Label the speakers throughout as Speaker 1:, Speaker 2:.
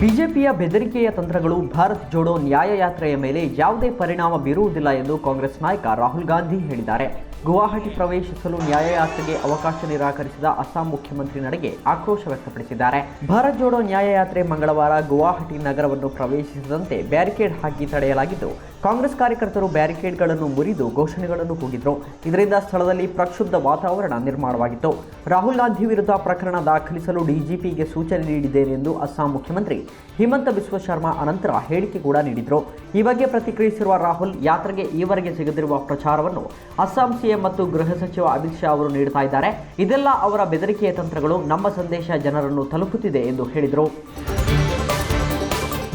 Speaker 1: ಬಿಜೆಪಿಯ ಬೆದರಿಕೆಯ ತಂತ್ರಗಳು ಭಾರತ್ ಜೋಡೋ ನ್ಯಾಯಯಾತ್ರೆಯ ಮೇಲೆ ಯಾವುದೇ ಪರಿಣಾಮ ಬೀರುವುದಿಲ್ಲ ಎಂದು ಕಾಂಗ್ರೆಸ್ ನಾಯಕ ರಾಹುಲ್ ಗಾಂಧಿ ಹೇಳಿದ್ದಾರೆ. ಗುವಾಹಟಿ ಪ್ರವೇಶಿಸಲು ನ್ಯಾಯಯಾತ್ರೆಗೆ ಅವಕಾಶ ನಿರಾಕರಿಸಿದ ಅಸ್ಸಾಂ ಮುಖ್ಯಮಂತ್ರಿ ನಡೆಗೆ ಆಕ್ರೋಶ ವ್ಯಕ್ತಪಡಿಸಿದ್ದಾರೆ. ಭಾರತ್ ಜೋಡೋ ನ್ಯಾಯಯಾತ್ರೆ ಮಂಗಳವಾರ ಗುವಾಹಟಿ ನಗರವನ್ನು ಪ್ರವೇಶಿಸದಂತೆ ಬ್ಯಾರಿಕೇಡ್ ಹಾಕಿ ತಡೆಯಲಾಗಿದ್ದು, ಕಾಂಗ್ರೆಸ್ ಕಾರ್ಯಕರ್ತರು ಬ್ಯಾರಿಕೇಡ್ಗಳನ್ನು ಮುರಿದು ಘೋಷಣೆಗಳನ್ನು ಕೂಗಿದ್ರು. ಇದರಿಂದ ಸ್ಥಳದಲ್ಲಿ ಪ್ರಕ್ಷುಬ್ಧ ವಾತಾವರಣ ನಿರ್ಮಾಣವಾಗಿತ್ತು. ರಾಹುಲ್ ಗಾಂಧಿ ವಿರುದ್ಧ ಪ್ರಕರಣ ದಾಖಲಿಸಲು ಡಿಜಿಪಿಗೆ ಸೂಚನೆ ನೀಡಿದ್ದೇನೆ ಎಂದು ಅಸ್ಸಾಂ ಮುಖ್ಯಮಂತ್ರಿ ಹಿಮಂತ ಬಿಸ್ವ ಶರ್ಮಾ ಅನಂತರ ಹೇಳಿಕೆ ಕೂಡ ನೀಡಿದ್ರು. ಈ ಬಗ್ಗೆ ಪ್ರತಿಕ್ರಿಯಿಸಿರುವ ರಾಹುಲ್, ಯಾತ್ರೆಗೆ ಈವರೆಗೆ ಸಿಗದಿರುವ ಪ್ರಚಾರವನ್ನು ಅಸ್ಸಾಂ ಸಿಎಂ ಮತ್ತು ಗೃಹ ಸಚಿವ ಅಮಿತ್ ಶಾ ಅವರು ನೀಡ್ತಾ ಇದ್ದಾರೆ. ಇದೆಲ್ಲ ಅವರ ಬೆದರಿಕೆಯ ತಂತ್ರಗಳು. ನಮ್ಮ ಸಂದೇಶ ಜನರನ್ನು ತಲುಪುತ್ತಿದೆ ಎಂದು ಹೇಳಿದರು.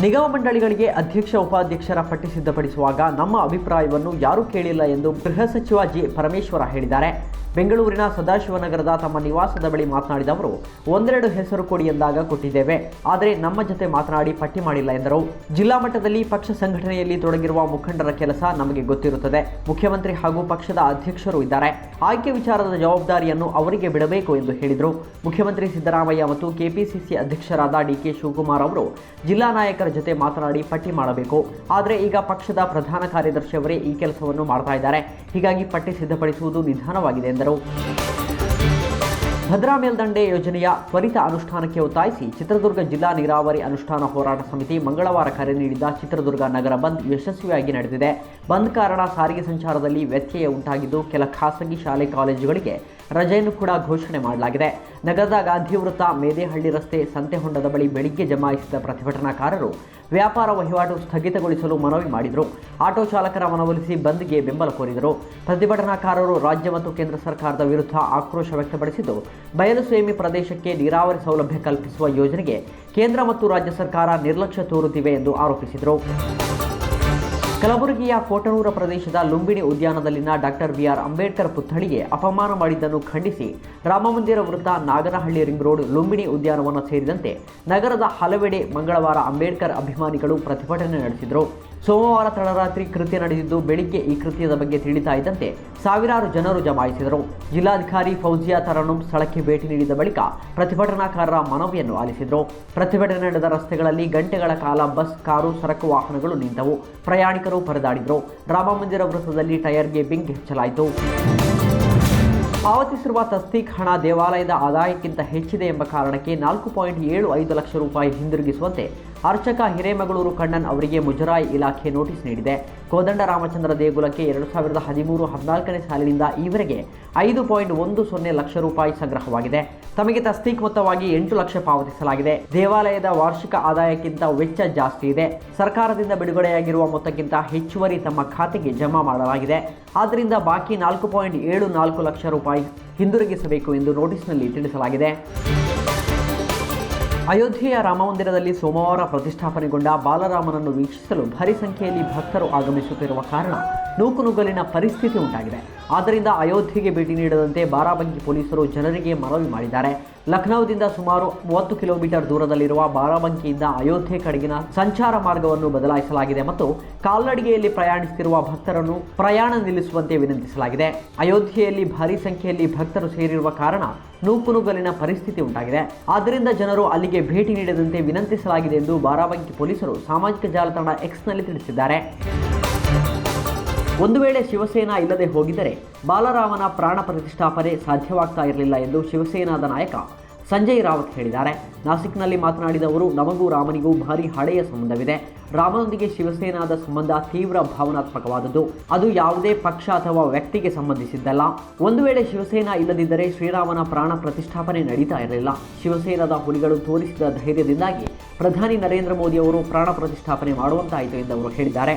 Speaker 1: ನಿಗಮ ಮಂಡಳಿಗಳಿಗೆ ಅಧ್ಯಕ್ಷ ಉಪಾಧ್ಯಕ್ಷರ ಪಟ್ಟಿ ಸಿದ್ಧಪಡಿಸುವಾಗ ನಮ್ಮ ಅಭಿಪ್ರಾಯವನ್ನು ಯಾರೂ ಕೇಳಿಲ್ಲ ಎಂದು ಗೃಹ ಸಚಿವ ಜಿ ಪರಮೇಶ್ವರ ಹೇಳಿದ್ದಾರೆ. ಬೆಂಗಳೂರಿನ ಸದಾಶಿವನಗರದ ತಮ್ಮ ನಿವಾಸದ ಬಳಿ ಮಾತನಾಡಿದ ಅವರು, ಒಂದೆರಡು ಹೆಸರು ಕೊಡಿ ಎಂದಾಗ ಕೊಟ್ಟಿದ್ದೇವೆ. ಆದರೆ ನಮ್ಮ ಜೊತೆ ಮಾತನಾಡಿ ಪಟ್ಟಿ ಮಾಡಿಲ್ಲ ಎಂದರು. ಜಿಲ್ಲಾ ಮಟ್ಟದಲ್ಲಿ ಪಕ್ಷ ಸಂಘಟನೆಯಲ್ಲಿ ತೊಡಗಿರುವ ಮುಖಂಡರ ಕೆಲಸ ನಮಗೆ ಗೊತ್ತಿರುತ್ತದೆ. ಮುಖ್ಯಮಂತ್ರಿ ಹಾಗೂ ಪಕ್ಷದ ಅಧ್ಯಕ್ಷರು ಇದ್ದಾರೆ. ಆಯ್ಕೆ ವಿಚಾರದ ಜವಾಬ್ದಾರಿಯನ್ನು ಅವರಿಗೆ ಬಿಡಬೇಕು ಎಂದು ಹೇಳಿದರು. ಮುಖ್ಯಮಂತ್ರಿ ಸಿದ್ದರಾಮಯ್ಯ ಮತ್ತು ಕೆಪಿಸಿಸಿ ಅಧ್ಯಕ್ಷರಾದ ಡಿಕೆ ಶಿವಕುಮಾರ್ ಅವರು ಜಿಲ್ಲಾ ನಾಯಕರ ಜೊತೆ ಮಾತನಾಡಿ ಪಟ್ಟಿ ಮಾಡಬೇಕು. ಆದರೆ ಈಗ ಪಕ್ಷದ ಪ್ರಧಾನ ಕಾರ್ಯದರ್ಶಿಯವರೇ ಈ ಕೆಲಸವನ್ನು ಮಾಡ್ತಾ ಇದ್ದಾರೆ. ಹೀಗಾಗಿ ಪಟ್ಟಿ ಸಿದ್ಧಪಡಿಸುವುದು ನಿಧಾನವಾಗಿದೆ ಎಂದರು. ಭದ್ರಾ ಮೇಲ್ದಂಡೆ ಯೋಜನೆಯ ತ್ವರಿತ ಅನುಷ್ಠಾನಕ್ಕೆ ಒತ್ತಾಯಿಸಿ ಚಿತ್ರದುರ್ಗ ಜಿಲ್ಲಾ ನೀರಾವರಿ ಅನುಷ್ಠಾನ ಹೋರಾಟ ಸಮಿತಿ ಮಂಗಳವಾರ ಕರೆ ನೀಡಿದ ಚಿತ್ರದುರ್ಗ ನಗರ ಬಂದ್ ಯಶಸ್ವಿಯಾಗಿ ನಡೆದಿದೆ. ಬಂದ್ ಕಾರಣ ಸಾರಿಗೆ ಸಂಚಾರದಲ್ಲಿ ವ್ಯತ್ಯಯ ಉಂಟಾಗಿದ್ದು ಕೆಲ ಖಾಸಗಿ ಶಾಲೆ ಕಾಲೇಜುಗಳಿಗೆ ರಜೆಯನ್ನು ಕೂಡ ಘೋಷಣೆ ಮಾಡಲಾಗಿದೆ. ನಗರದ ಗಾಂಧಿ ವೃತ್ತ ಮೇದೇಹಳ್ಳಿ ರಸ್ತೆ ಸಂತೆಹೊಂಡದ ಬಳಿ ಬೆಳಿಗ್ಗೆ ಜಮಾಯಿಸಿದ ಪ್ರತಿಭಟನಾಕಾರರು ವ್ಯಾಪಾರ ವಹಿವಾಟು ಸ್ಥಗಿತಗೊಳಿಸಲು ಮನವಿ ಮಾಡಿದರು. ಆಟೋ ಚಾಲಕರ ಮನವೊಲಿಸಿ ಬಂದ್ಗೆ ಬೆಂಬಲ ಕೋರಿದರು. ಪ್ರತಿಭಟನಾಕಾರರು ರಾಜ್ಯ ಮತ್ತು ಕೇಂದ್ರ ಸರ್ಕಾರದ ವಿರುದ್ಧ ಆಕ್ರೋಶ ವ್ಯಕ್ತಪಡಿಸಿದ್ದು ಬಯಲುಸೀಮೆ ಪ್ರದೇಶಕ್ಕೆ ನೀರಾವರಿ ಸೌಲಭ್ಯ ಕಲ್ಪಿಸುವ ಯೋಜನೆಗೆ ಕೇಂದ್ರ ಮತ್ತು ರಾಜ್ಯ ಸರ್ಕಾರ ನಿರ್ಲಕ್ಷ್ಯ ತೋರುತ್ತಿವೆ ಎಂದು ಆರೋಪಿಸಿದರು. ಕಲಬುರಗಿಯ ಕೋಟನೂರ ಪ್ರದೇಶದ ಲುಂಬಿನಿ ಉದ್ಯಾನದಲ್ಲಿನ ಡಾಕ್ಟರ್ ಬಿಆರ್ ಅಂಬೇಡ್ಕರ್ ಪುತ್ಥಳಿಗೆ ಅಪಮಾನ ಮಾಡಿದ್ದನ್ನು ಖಂಡಿಸಿ ರಾಮಮಂದಿರ ವೃತ್ತ ನಾಗನಹಳ್ಳಿ ರಿಂಗ್ ರೋಡ್ ಲುಂಬಿನಿ ಉದ್ಯಾನವನ ಸೇರಿದಂತೆ ನಗರದ ಹಲವೆಡೆ ಮಂಗಳವಾರ ಅಂಬೇಡ್ಕರ್ ಅಭಿಮಾನಿಗಳು ಪ್ರತಿಭಟನೆ ನಡೆಸಿದರು. ಸೋಮವಾರ ತಡರಾತ್ರಿ ಕೃತ್ಯ ನಡೆದಿದ್ದು ಬೆಳಿಗ್ಗೆ ಈ ಕೃತ್ಯದ ಬಗ್ಗೆ ತಿಳಿತಾ ಇದ್ದಂತೆ ಸಾವಿರಾರು ಜನರು ಜಮಾಯಿಸಿದರು. ಜಿಲ್ಲಾಧಿಕಾರಿ ಫೌಜಿಯಾ ತರನು ಸ್ಥಳಕ್ಕೆ ಭೇಟಿ ನೀಡಿದ ಬಳಿಕ ಪ್ರತಿಭಟನಾಕಾರರ ಮನವಿಯನ್ನು ಆಲಿಸಿದರು. ಪ್ರತಿಭಟನೆ ನಡೆದ ರಸ್ತೆಗಳಲ್ಲಿ ಗಂಟೆಗಳ ಕಾಲ ಬಸ್, ಕಾರು, ಸರಕು ವಾಹನಗಳು ನಿಂತವು. ಪ್ರಯಾಣಿಕರು ಪರದಾಡಿದರು. ರಾಮಮಂದಿರ ವೃತ್ತದಲ್ಲಿ ಟೈರ್ಗೆ ಬೆಂಕಿ ಹಚ್ಚಲಾಯಿತು. ಪಾವತಿಸಿರುವ ತಸ್ತೀಕ್ ಹಣ ದೇವಾಲಯದ ಆದಾಯಕ್ಕಿಂತ ಹೆಚ್ಚಿದೆ ಎಂಬ ಕಾರಣಕ್ಕೆ ನಾಲ್ಕು ಪಾಯಿಂಟ್ ಏಳು ಐದು ಲಕ್ಷ ರೂಪಾಯಿ ಹಿಂದಿರುಗಿಸುವಂತೆ ಅರ್ಚಕ ಹಿರೇಮಗಳೂರು ಕಣ್ಣನ್ ಅವರಿಗೆ ಮುಜರಾಯಿ ಇಲಾಖೆ ನೋಟಿಸ್ ನೀಡಿದೆ. ಕೋದಂಡ ರಾಮಚಂದ್ರ ದೇಗುಲಕ್ಕೆ ಎರಡು ಸಾವಿರದ ಹದಿಮೂರು ಹದಿನಾಲ್ಕನೇ ಸಾಲಿನಿಂದ ಈವರೆಗೆ ಐದು ಪಾಯಿಂಟ್ ಒಂದು ಸೊನ್ನೆ ಲಕ್ಷ ರೂಪಾಯಿ ಸಂಗ್ರಹವಾಗಿದೆ. ತಮಗೆ ತಸ್ತೀಕ್ ಮೊತ್ತವಾಗಿ ಎಂಟು ಲಕ್ಷ ಪಾವತಿಸಲಾಗಿದೆ. ದೇವಾಲಯದ ವಾರ್ಷಿಕ ಆದಾಯಕ್ಕಿಂತ ವೆಚ್ಚ ಜಾಸ್ತಿ ಇದೆ. ಸರ್ಕಾರದಿಂದ ಬಿಡುಗಡೆಯಾಗಿರುವ ಮೊತ್ತಕ್ಕಿಂತ ಹೆಚ್ಚುವರಿ ತಮ್ಮ ಖಾತೆಗೆ ಜಮಾ ಮಾಡಲಾಗಿದೆ. ಆದ್ದರಿಂದ ಬಾಕಿ ನಾಲ್ಕು ಪಾಯಿಂಟ್ ಏಳು ನಾಲ್ಕು ಲಕ್ಷ ರೂಪಾಯಿ ಹಿಂದಿರುಗಿಸಬೇಕು ಎಂದು ನೋಟಿಸ್ನಲ್ಲಿ ತಿಳಿಸಲಾಗಿದೆ. ಅಯೋಧ್ಯೆಯ ರಾಮಮಂದಿರದಲ್ಲಿ ಸೋಮವಾರ ಪ್ರತಿಷ್ಠಾಪನೆಗೊಂಡ ಬಾಲರಾಮನನ್ನು ವೀಕ್ಷಿಸಲು ಭಾರಿ ಸಂಖ್ಯೆಯಲ್ಲಿ ಭಕ್ತರು ಆಗಮಿಸುತ್ತಿರುವ ಕಾರಣ ನೂಕುನುಗ್ಗಲಿನ ಪರಿಸ್ಥಿತಿ ಉಂಟಾಗಿದೆ. ಆದ್ದರಿಂದ ಅಯೋಧ್ಯೆಗೆ ಭೇಟಿ ನೀಡದಂತೆ ಬಾರಾಬಂಕಿ ಪೊಲೀಸರು ಜನರಿಗೆ ಮನವಿ ಮಾಡಿದ್ದಾರೆ. ಲಖನೌದಿಂದ ಸುಮಾರು ಮೂವತ್ತು ಕಿಲೋಮೀಟರ್ ದೂರದಲ್ಲಿರುವ ಬಾರಾಬಂಕಿಯಿಂದ ಅಯೋಧ್ಯೆ ಕಡೆಗಿನ ಸಂಚಾರ ಮಾರ್ಗವನ್ನು ಬದಲಾಯಿಸಲಾಗಿದೆ ಮತ್ತು ಕಾಲ್ನಡಿಗೆಯಲ್ಲಿ ಪ್ರಯಾಣಿಸುತ್ತಿರುವ ಭಕ್ತರನ್ನು ಪ್ರಯಾಣ ನಿಲ್ಲಿಸುವಂತೆ ವಿನಂತಿಸಲಾಗಿದೆ. ಅಯೋಧ್ಯೆಯಲ್ಲಿ ಭಾರಿ ಸಂಖ್ಯೆಯಲ್ಲಿ ಭಕ್ತರು ಸೇರಿರುವ ಕಾರಣ ನೂಕುನುಗ್ಗಲಿನ ಪರಿಸ್ಥಿತಿ ಉಂಟಾಗಿದೆ. ಆದ್ದರಿಂದ ಜನರು ಅಲ್ಲಿಗೆ ಭೇಟಿ ನೀಡದಂತೆ ವಿನಂತಿಸಲಾಗಿದೆ ಎಂದು ಬಾರಾಬಂಕಿ ಪೊಲೀಸರು ಸಾಮಾಜಿಕ ಜಾಲತಾಣ ಎಕ್ಸ್ನಲ್ಲಿ ತಿಳಿಸಿದ್ದಾರೆ. ಒಂದು ವೇಳೆ ಶಿವಸೇನಾ ಇಲ್ಲದೆ ಹೋಗಿದ್ದರೆ ಬಾಲರಾಮನ ಪ್ರಾಣ ಪ್ರತಿಷ್ಠಾಪನೆ ಸಾಧ್ಯವಾಗ್ತಾ ಇರಲಿಲ್ಲ ಎಂದು ಶಿವಸೇನಾದ ನಾಯಕ ಸಂಜಯ್ ರಾವತ್ ಹೇಳಿದ್ದಾರೆ. ನಾಸಿಕ್ನಲ್ಲಿ ಮಾತನಾಡಿದ ಅವರು, ನಮಗೂ ರಾಮನಿಗೂ ಭಾರಿ ಹಳೆಯ ಸಂಬಂಧವಿದೆ. ರಾಮನೊಂದಿಗೆ ಶಿವಸೇನಾದ ಸಂಬಂಧ ತೀವ್ರ ಭಾವನಾತ್ಮಕವಾದದ್ದು. ಅದು ಯಾವುದೇ ಪಕ್ಷ ಅಥವಾ ವ್ಯಕ್ತಿಗೆ ಸಂಬಂಧಿಸಿದ್ದಲ್ಲ. ಒಂದು ವೇಳೆ ಶಿವಸೇನಾ ಇಲ್ಲದಿದ್ದರೆ ಶ್ರೀರಾಮನ ಪ್ರಾಣ ಪ್ರತಿಷ್ಠಾಪನೆ ನಡೀತಾ ಇರಲಿಲ್ಲ. ಶಿವಸೇನಾದ ಹುಲಿಗಳು ತೋರಿಸಿದ ಧೈರ್ಯದಿಂದಾಗಿ ಪ್ರಧಾನಿ ನರೇಂದ್ರ ಮೋದಿ ಅವರು ಪ್ರಾಣ ಪ್ರತಿಷ್ಠಾಪನೆ ಮಾಡುವಂತಾಯಿತು ಎಂದು ಅವರು ಹೇಳಿದ್ದಾರೆ.